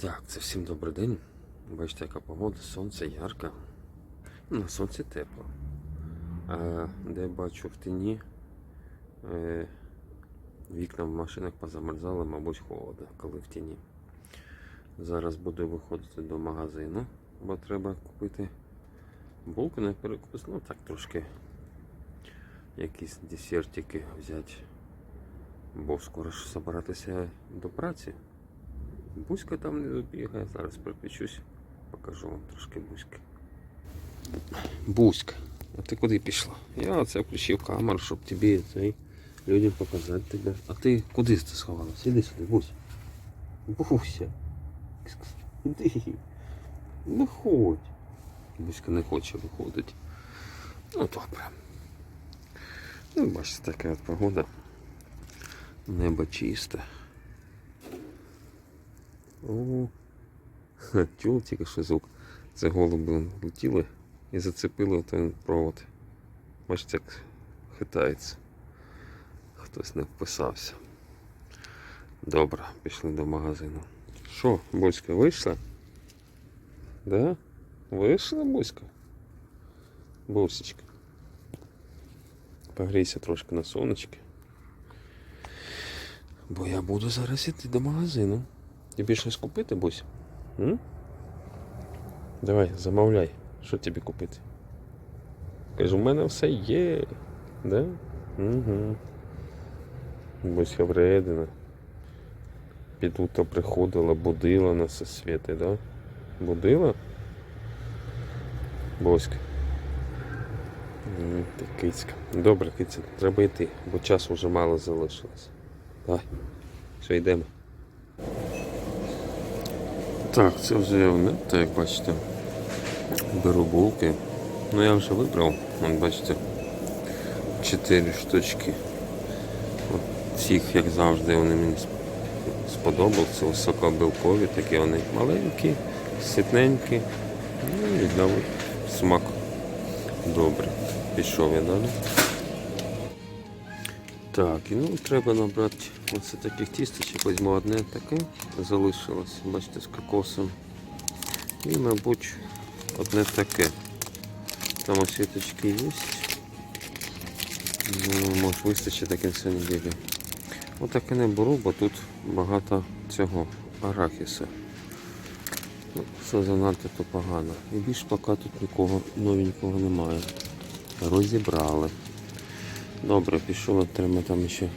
Так, це всім добрий день. Бачите, яка погода, сонце ярко. Ну, на сонці тепло. А де бачу в тіні, е, вікна в машинах позамерзали, мабуть, холодно, коли в тіні. Зараз буду виходити до магазину, бо треба купити булки на перекус. Ну так трошки якісь десертики взяти. Бо скоро ж збиратися до праці. Бузька там не добігає, зараз припечусь, покажу вам трошки бузьки. Бузька, а ти куди пішла? Я оце включив камеру, щоб тобі цей людям показати тебе. А ти куди ти сховалась? Іди сюди, Бусь. Буся. Іди. Виходь. Бузька не хоче виходити. Ну добре. Ну, бачите, така от погода. Небо чисте. О, чули тільки що звук. Це голуби летіли і зацепили той провод. Бачите, як хитається. Хтось не вписався. Добре, пішли до магазину. Що, Буська, вийшла? Да? Вийшла, Буська? Бусечка. Погрійся трошки на сонечки. Бо я буду зараз іти до магазину. Тобі щось купити, Бусь? М? Давай, замовляй, що тобі купити. Кажу, у мене все є. Да? Угу. Буся вредина. Піду то приходила, будила нас зі світи, да? Будила? Боська. Кицька. Добре, киця, треба йти, бо часу вже мало залишилось. Давай. Все, йдемо. Так, це вже так, як бачите. Беру булки. Ну я вже вибрав, от бачите, 4 штучки. От всіх, як завжди, вони мені сп- сподобалися. Високобілкові, такі вони маленькі, ситненькі. Ну і дали смак. Добре. Пішов я далі. Так, і ну треба набрати оце таких тісточок. Візьму одне таке, залишилось, бачите, з кокосом. І, мабуть, одне таке. Там освіточки є. Ну, може вистачить до кінця неділі. Отаке не беру, бо тут багато цього арахісу. Ну, все занадто то погано. І більш поки тут нікого новенького немає. Розібрали. Добре, пішов, треба там ще.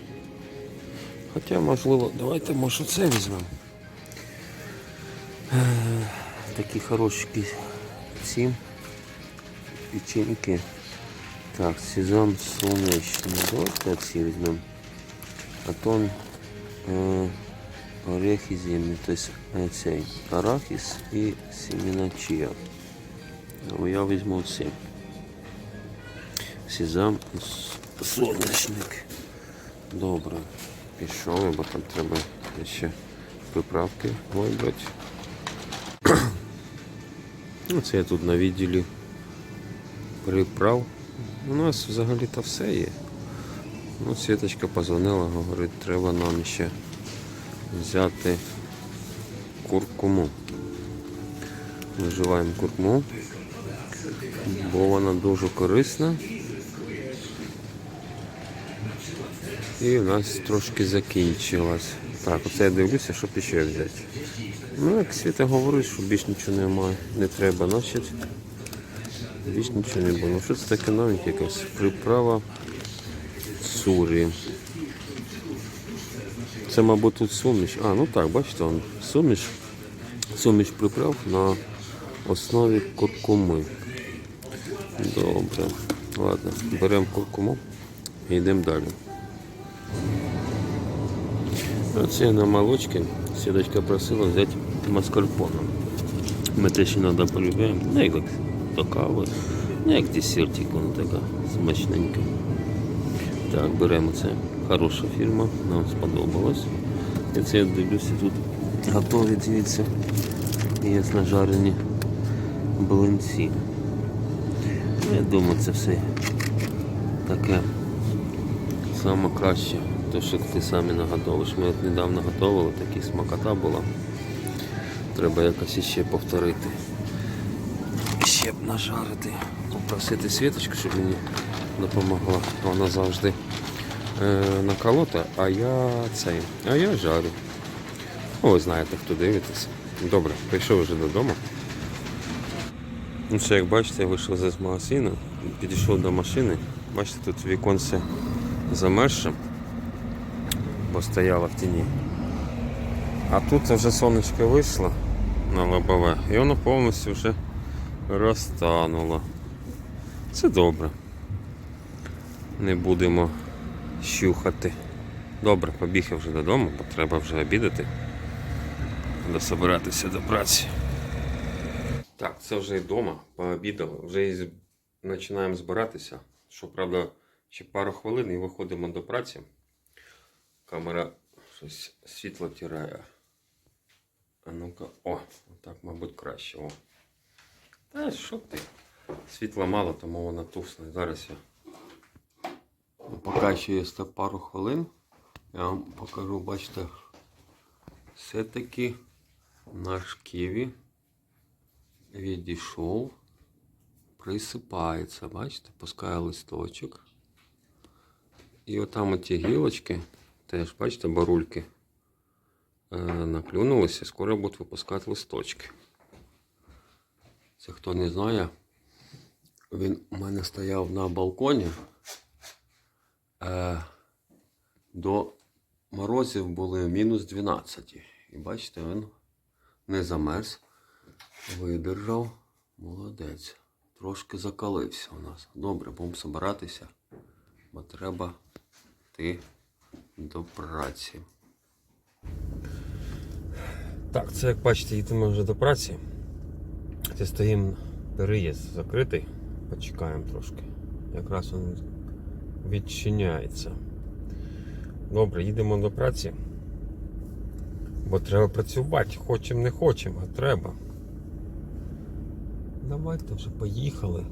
Хоча, можливо, давайте може це візьмемо. Е, Такі хороші ці печеньки. Так, сезон сонячний. Давайте ці візьмемо. А то е, орехи зимні, тобто е, цей арахіс і семена чия. Ну, я візьму ці. Сезам і соняшник. Добре. Пішов, бо там треба ще приправки вибрати. Ну, це я тут на відділі приправ. У нас взагалі-то все є. Ну, Світочка позвонила, говорить, треба нам ще взяти куркуму. Виживаємо куркуму, бо вона дуже корисна. І в нас трошки закінчилось. Так, оце я дивлюся, щоб ще взяти. Ну, як Світа говорить, що більш нічого немає, не треба, значить більш нічого не було. Що це таке новеньке якась? Приправа сурі. Це, мабуть, тут суміш. А, ну так, бачите, он, суміш. Суміш приправ на основі куркуми. Добре. Ладно, беремо куркуму і йдемо далі. Оце на молочці Сідочка просила взяти маскарпоне. Ми теж іноді полюбляємо. Ну, як до кави. Ну, як десертик, вона така смачненька. Так, беремо це. Хороша фірма, нам сподобалось. І це я дивлюся тут готові, дивіться, ясно жарені блинці. Я думаю, це все таке саме краще. То, що ти самі наготовиш. Ми от недавно готували, такі смакота була. Треба якось іще повторити. Ще б нажарити, попросити світочку, щоб мені допомогла. Вона завжди е, наколота, а я цей, а я жарю. Ну, ви знаєте, хто дивитесь. Добре, прийшов вже додому. Ну, що, як бачите, я вийшов з магазину, підійшов до машини. Бачите, тут віконце замерзше, бо стояло в тіні. А тут вже сонечко вийшло на лобове, і воно повністю вже розтануло. Це добре. Не будемо щухати. Добре, побіг я вже додому, бо треба вже обідати. Треба собиратися до праці. Так, це вже і вдома, пообідали, вже і починаємо збиратися. Щоправда, ще пару хвилин і виходимо до праці. Камера щось світло тірає. А ну-ка, о, так, мабуть, краще. О. Та що ти? Світла мало, тому вона тусне. Зараз я. Ну, Поки ще є пару хвилин. Я вам покажу, бачите, все-таки наш ківі відійшов, присипається, бачите, пускає листочок. І отам оті гілочки, теж, бачите, барульки е, наклюнулися, скоро будуть випускати листочки. Це хто не знає, він у мене стояв на балконі. Е, до морозів були мінус 12. І бачите, він не замерз, видержав. Молодець. Трошки закалився у нас. Добре, будемо збиратися, бо треба йти до праці. Так, це як бачите, йдемо вже до праці. Це стоїмо переїзд закритий. Почекаємо трошки. Якраз він відчиняється. Добре, їдемо до праці. Бо треба працювати. Хочемо, не хочемо, а треба. Давайте вже поїхали.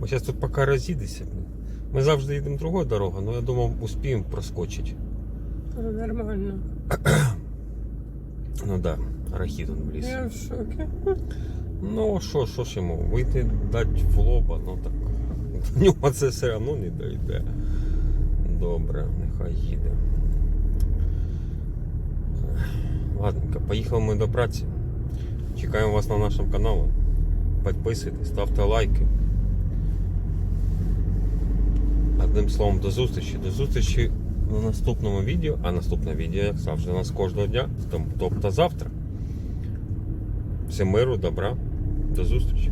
Бо зараз тут поки розійдеться. блін. Ми завжди їдемо другою дорогою, але я думав, успіємо проскочити. Ну, Нормально. Ну да, рахіт он в ліс. Я в шокі. Ну, що, що ж йому, вийти дати в лоба, ну так. До нього це все одно не дойде. Добре, нехай їде. Ладненько, поїхали ми до праці. Чекаємо вас на нашому каналі. Підписуйтесь, ставте лайки. Одним словом, до зустрічі. До зустрічі на наступному відео, а наступне відео, як завжди, у нас кожного дня, тобто завтра. Всім миру, добра. До зустрічі.